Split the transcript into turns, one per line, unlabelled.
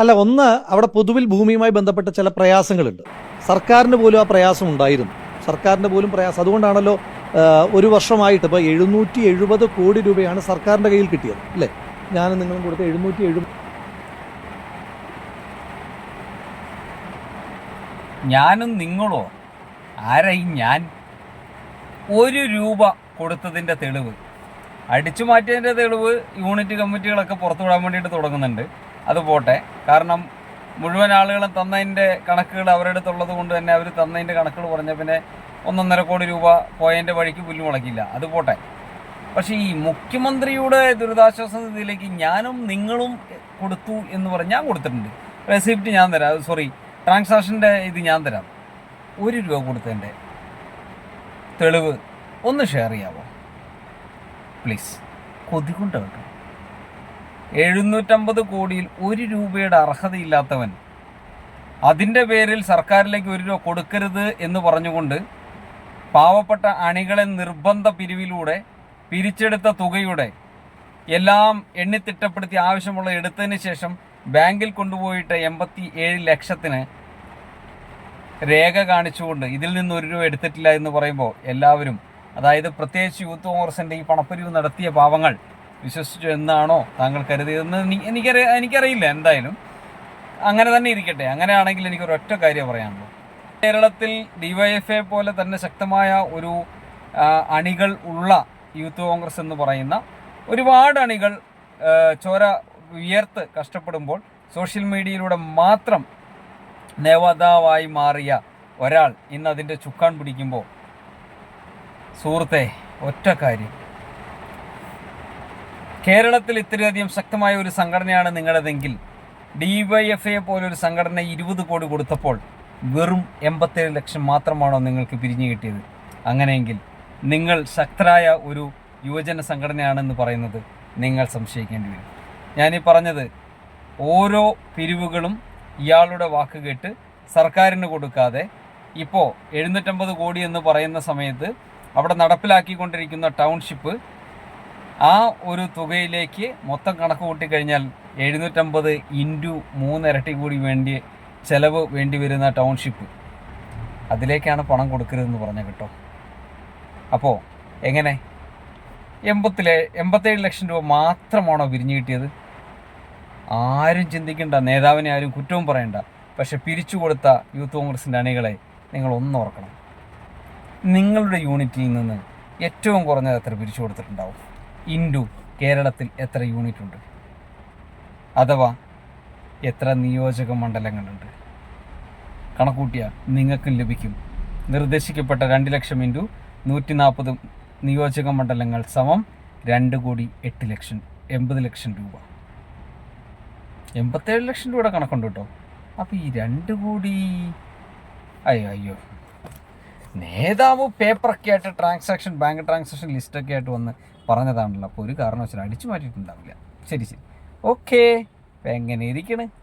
അല്ല ഒന്ന് അവിടെ പൊതുവിൽ ഭൂമിയുമായി ബന്ധപ്പെട്ട ചില പ്രയാസങ്ങളുണ്ട്. സർക്കാരിന് പോലും ആ പ്രയാസം ഉണ്ടായിരുന്നു. സർക്കാരിന് പോലും പ്രയാസം. അതുകൊണ്ടാണല്ലോ ഒരു വർഷമായിട്ട് ഇപ്പോൾ എഴുന്നൂറ്റി എഴുപത് കോടി രൂപയാണ് സർക്കാരിന്റെ കയ്യിൽ കിട്ടിയത് അല്ലേ? ഞാൻ നിങ്ങളും കൊടുത്ത് എഴുന്നൂറ്റി എഴുപത്
ഞാനും നിങ്ങളോ? ആരായി ഞാൻ? ഒരു രൂപ കൊടുത്തതിന്റെ തെളിവ്. അടിച്ചു മാറ്റിയതിന്റെ തെളിവ് യൂണിറ്റ് കമ്മിറ്റികളൊക്കെ പുറത്തു വിടാൻ വേണ്ടിയിട്ട് തുടങ്ങുന്നുണ്ട്. അത് പോട്ടെ. കാരണം മുഴുവൻ ആളുകളും തന്നതിന്റെ കണക്കുകൾ അവരുടെ അടുത്തുള്ളത് കൊണ്ട് തന്നെ അവർ തന്നതിന്റെ കണക്കുകൾ പറഞ്ഞ പിന്നെ ഒന്നൊന്നര കോടി രൂപ പോയതിന്റെ വഴിക്ക് പുല്ലു മുളക്കില്ല. അത് പോട്ടെ. പക്ഷേ ഈ മുഖ്യമന്ത്രിയുടെ ദുരിതാശ്വാസ നിധിയിലേക്ക് ഞാനും നിങ്ങളും കൊടുത്തു എന്ന് പറഞ്ഞ് ഞാൻ കൊടുത്തിട്ടുണ്ട്. റെസിപ്റ്റ് ഞാൻ തരാം. സോറി ട്രാൻസാക്ഷന്റെ ഇത് ഞാൻ തരാം. ഒരു രൂപ കൊടുത്തതിന്റെ തെളിവ് ഒന്ന് ഷെയർ ചെയ്യാമോ പ്ലീസ്. കൊതികൊണ്ട് കേട്ടോ എഴുന്നൂറ്റമ്പത് കോടിയിൽ ഒരു രൂപയുടെ അർഹതയില്ലാത്തവൻ. അതിന്റെ പേരിൽ സർക്കാരിലേക്ക് ഒരു രൂപ കൊടുക്കരുത് എന്ന് പറഞ്ഞുകൊണ്ട് പാവപ്പെട്ട അണികളെ നിർബന്ധ പിരിവിലൂടെ പിരിച്ചെടുത്ത തുകയുടെ എല്ലാം എണ്ണിത്തിട്ടപ്പെടുത്തി ആവശ്യമുള്ള എടുത്തതിന് ശേഷം ബാങ്കിൽ കൊണ്ടുപോയിട്ട് എൺപത്തി ഏഴ് ലക്ഷത്തിന് രേഖ കാണിച്ചുകൊണ്ട് ഇതിൽ നിന്ന് ഒരു രൂപ എടുത്തിട്ടില്ല എന്ന് പറയുമ്പോൾ എല്ലാവരും അതായത് പ്രത്യേകിച്ച് യൂത്ത് കോൺഗ്രസിന്റെ ഈ പണപ്പിരിവ് നടത്തിയ പാവങ്ങൾ വിശ്വസിച്ചു എന്നാണോ താങ്കൾ കരുതിയതെന്ന് എനി- എനിക്കറിയ എനിക്കറിയില്ല എന്തായാലും. അങ്ങനെ തന്നെ ഇരിക്കട്ടെ. അങ്ങനെയാണെങ്കിൽ എനിക്ക് ഒരൊറ്റ കാര്യം പറയാനുള്ളൂ. കേരളത്തിൽ ഡിവൈഎഫ്എ പോലെ തന്നെ ശക്തമായ ഒരു അണികൾ ഉള്ള യൂത്ത് കോൺഗ്രസ് എന്ന് പറയുന്ന ഒരുപാട് അണികൾ ചോര ഉയർത്ത് കഷ്ടപ്പെടുമ്പോൾ സോഷ്യൽ മീഡിയയിലൂടെ മാത്രം നേതാവായി മാറിയ ഒരാൾ ഇന്ന് അതിന്റെ ചുക്കാൻ പിടിക്കുമ്പോൾ. സുഹൃത്തെ ഒറ്റ കാര്യം. കേരളത്തിൽ ഇത്രയധികം ശക്തമായ ഒരു സംഘടനയാണ് നിങ്ങളുടെതെങ്കിൽ എ പോലൊരു സംഘടന ഇരുപത് കോടി കൊടുത്തപ്പോൾ വെറും എൺപത്തേഴ് ലക്ഷം മാത്രമാണോ നിങ്ങൾക്ക് പിരിഞ്ഞു കിട്ടിയത്? അങ്ങനെയെങ്കിൽ നിങ്ങൾ ശക്തരായ ഒരു യുവജന സംഘടനയാണെന്ന് പറയുന്നത് നിങ്ങൾ സംശയിക്കേണ്ടി വരും. ഞാനീ പറഞ്ഞത് ഓരോ പിരിവുകളും ഇയാളുടെ വാക്ക് കേട്ട് സർക്കാരിന് കൊടുക്കാതെ ഇപ്പോൾ എഴുന്നൂറ്റമ്പത് കോടി എന്ന് പറയുന്ന സമയത്ത് അവിടെ നടപ്പിലാക്കിക്കൊണ്ടിരിക്കുന്ന ടൗൺഷിപ്പ് ആ ഒരു തുകയിലേക്ക് മൊത്തം കണക്ക് കൂട്ടിക്കഴിഞ്ഞാൽ എഴുന്നൂറ്റമ്പത് ഇന്റു മൂന്നിരട്ടി കൂടി വേണ്ടി ചിലവ് വേണ്ടി വരുന്ന ടൗൺഷിപ്പ്. അതിലേക്കാണ് പണം കൊടുക്കരുതെന്ന് പറഞ്ഞ കേട്ടോ. അപ്പോൾ എങ്ങനെ? എൺപത്തിലെ എൺപത്തേഴ് ലക്ഷം രൂപ മാത്രമാണോ പിരിഞ്ഞു കിട്ടിയത്? ആരും ചിന്തിക്കേണ്ട നേതാവിനെ ആരും കുറ്റവും പറയണ്ട. പക്ഷെ പിരിച്ചു കൊടുത്ത യൂത്ത് കോൺഗ്രസിന്റെ അണികളെ നിങ്ങൾ ഒന്നോർക്കണം നിങ്ങളുടെ യൂണിറ്റിൽ നിന്ന് ഏറ്റവും കുറഞ്ഞത് എത്ര പിരിച്ചു കൊടുത്തിട്ടുണ്ടാവും? ഇൻഡു കേരളത്തിൽ എത്ര യൂണിറ്റ് ഉണ്ട്? അഥവാ എത്ര നിയോജക മണ്ഡലങ്ങളുണ്ട്? കണക്കൂട്ടിയാൽ നിങ്ങൾക്കും ലഭിക്കും. നിർദ്ദേശിക്കപ്പെട്ട രണ്ട് ലക്ഷം ഇന്റു നൂറ്റി നാൽപ്പത് നിയോജക മണ്ഡലങ്ങൾ സമം രണ്ട് കോടി എട്ട് ലക്ഷം എൺപത് ലക്ഷം രൂപ. എൺപത്തേഴ് ലക്ഷം രൂപയുടെ കണക്കുണ്ട് കേട്ടോ. അപ്പോൾ ഈ രണ്ട് കോടി അയ്യോ അയ്യോ. നേതാവ് പേപ്പറൊക്കെ ആയിട്ട് ട്രാൻസാക്ഷൻ ബാങ്ക് ട്രാൻസാക്ഷൻ ലിസ്റ്റൊക്കെ ആയിട്ട് വന്ന് പറഞ്ഞതാണല്ലോ. അപ്പോൾ ഒരു കാരണവശാലും അടിച്ചു മാറ്റിയിട്ടുണ്ടാവില്ല. ശരി ശരി. ഓക്കേ എങ്ങനെ ഇരിക്കണ്?